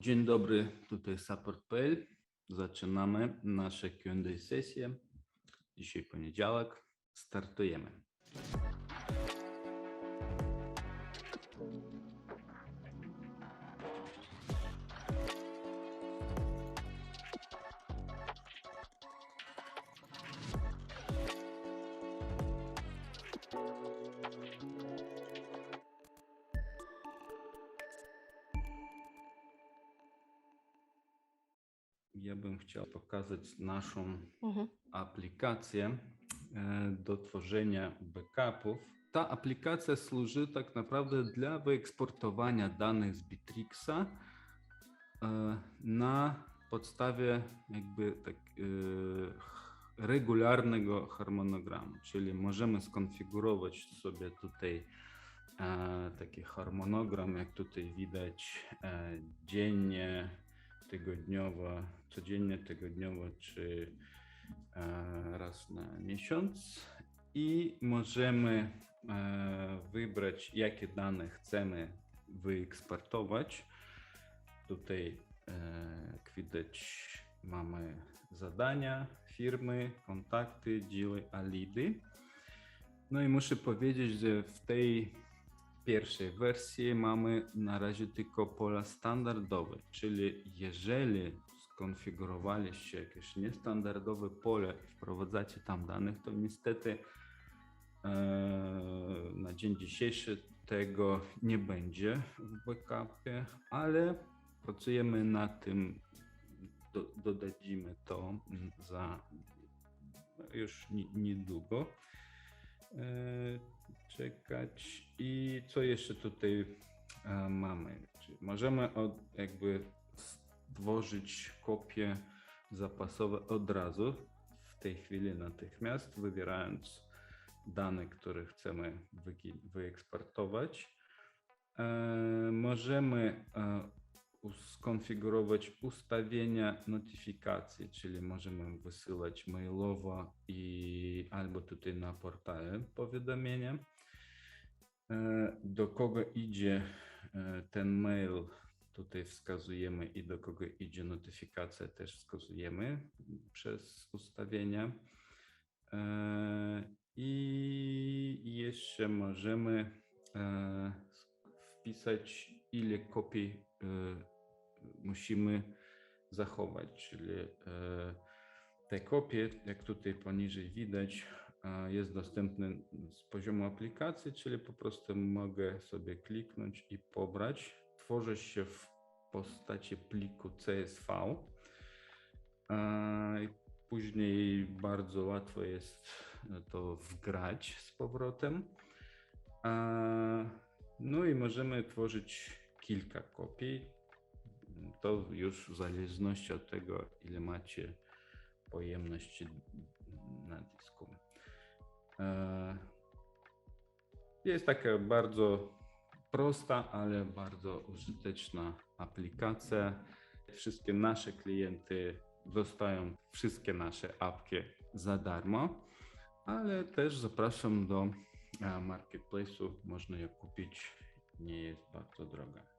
Dzień dobry, tutaj support.pl. Zaczynamy nasze Q&A sesję. Dzisiaj poniedziałek. Startujemy. Ja bym chciał pokazać naszą Mhm. aplikację e, do tworzenia backupów. Ta aplikacja służy tak naprawdę dla wyeksportowania danych z Bittrexa e, na podstawie jakby tak e, regularnego harmonogramu, czyli możemy skonfigurować sobie tutaj taki harmonogram, jak tutaj widać, dziennie, tygodniowo, codziennie, tygodniowo czy e, raz na miesiąc i możemy e, wybrać, jakie dane chcemy wyeksportować. Tutaj, e, jak widać, mamy zadania, firmy, kontakty, dzieły, a lidy. No i muszę powiedzieć, że w tej pierwszej wersji mamy na razie tylko pola standardowe, czyli jeżeli skonfigurowaliście jakieś niestandardowe pole i wprowadzacie tam danych, to niestety e, na dzień dzisiejszy tego nie będzie w backupie, ale pracujemy nad tym, do, dodadzimy to za już ni- niedługo. E, czekać. I co jeszcze tutaj e, mamy? Czy możemy od, jakby stworzyć kopie zapasowe od razu, w tej chwili natychmiast, wybierając dane, które chcemy wyeksportować. E, możemy skonfigurować ustawienia notyfikacji, czyli możemy wysyłać mailowo i albo tutaj na portale powiadomienia. E, Do kogo idzie e, ten mail, tutaj wskazujemy i do kogo idzie notyfikacja też wskazujemy przez ustawienia. E, I jeszcze możemy wpisać ile kopii musimy zachować, czyli e, te kopie, jak tutaj poniżej widać, e, jest dostępny z poziomu aplikacji, czyli po prostu mogę sobie kliknąć i pobrać. Tworzy się w postaci pliku CSV. e, Później bardzo łatwo jest to wgrać z powrotem. No i możemy tworzyć kilka kopii. To już w zależności od tego, ile macie pojemności na dysku. E, Jest taka bardzo prosta, ale bardzo użyteczna aplikacja. Wszystkie nasze klienty dostają wszystkie nasze apki za darmo, ale też zapraszam do e, marketplace'u. Można je kupić, nie jest bardzo droga.